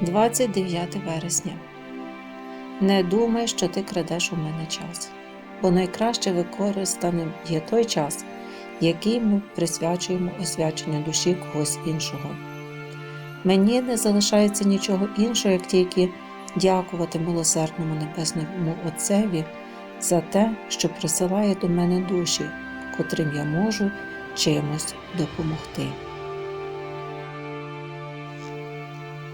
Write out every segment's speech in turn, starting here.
29 вересня. Не думай, що ти крадеш у мене час, бо найкраще використаним є той час, який ми присвячуємо освяченню душі когось іншого. Мені не залишається нічого іншого, як тільки дякувати милосердному Небесному Отцеві за те, що присилає до мене душі, котрим я можу чимось допомогти.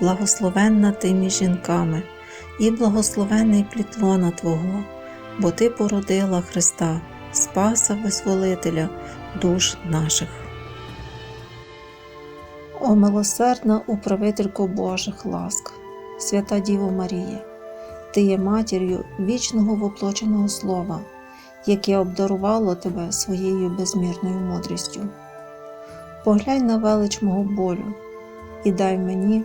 благословенна ти між жінками, і благословений плітлона Твого, бо Ти породила Христа, Спаса Визволителя душ наших. О милосердна управителько Божих ласк, свята Діво Марія, Ти є матір'ю вічного воплоченого Слова, яке обдарувало тебе своєю безмірною мудрістю. Поглянь на велич мого болю і дай мені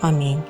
Амінь.